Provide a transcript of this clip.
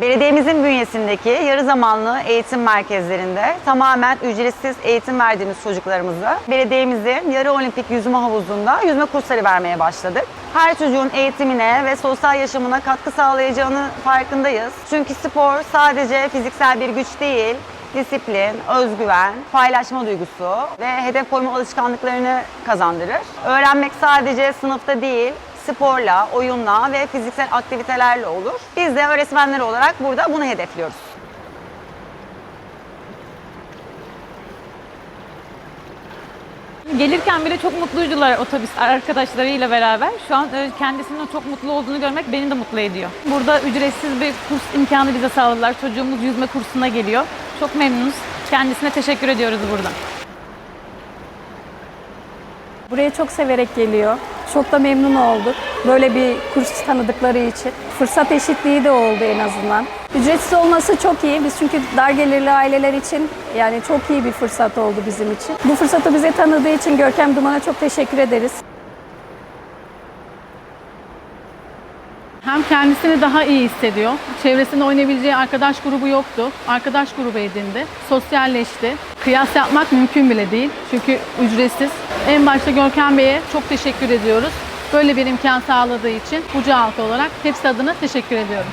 Belediyemizin bünyesindeki yarı zamanlı eğitim merkezlerinde tamamen ücretsiz eğitim verdiğimiz çocuklarımızı belediyemizin yarı olimpik yüzme havuzunda yüzme kursları vermeye başladık. Her çocuğun eğitimine ve sosyal yaşamına katkı sağlayacağını farkındayız. Çünkü spor sadece fiziksel bir güç değil, disiplin, özgüven, paylaşma duygusu ve hedef koyma alışkanlıklarını kazandırır. Öğrenmek sadece sınıfta değil, sporla, oyunla ve fiziksel aktivitelerle olur. Biz de öğretmenler olarak burada bunu hedefliyoruz. Gelirken bile çok mutluydular otobüs arkadaşlarıyla beraber. Şu an e, kendisinin çok mutlu olduğunu görmek beni de mutlu ediyor. Burada ücretsiz bir kurs imkanı bize sağladılar. Çocuğumuz yüzme kursuna geliyor. Çok memnunuz. Kendisine teşekkür ediyoruz buradan. Buraya çok severek geliyor. Çok da memnun olduk. Böyle bir kurs tanıdıkları için. Fırsat eşitliği de oldu en azından. Ücretsiz olması çok iyi. Biz çünkü dar gelirli aileler için yani çok iyi bir fırsat oldu bizim için. Bu fırsatı bize tanıdığı için Görkem Duman'a çok teşekkür ederiz. Hem kendisini daha iyi hissediyor. Çevresinde oynayabileceği arkadaş grubu yoktu. Arkadaş grubu edindi. Sosyalleşti. Kıyas yapmak mümkün bile değil. Çünkü ücretsiz. En başta Görkem Bey'e çok teşekkür ediyoruz. Böyle bir imkan sağladığı için Buca halkı olarak hepsi adına teşekkür ediyorum.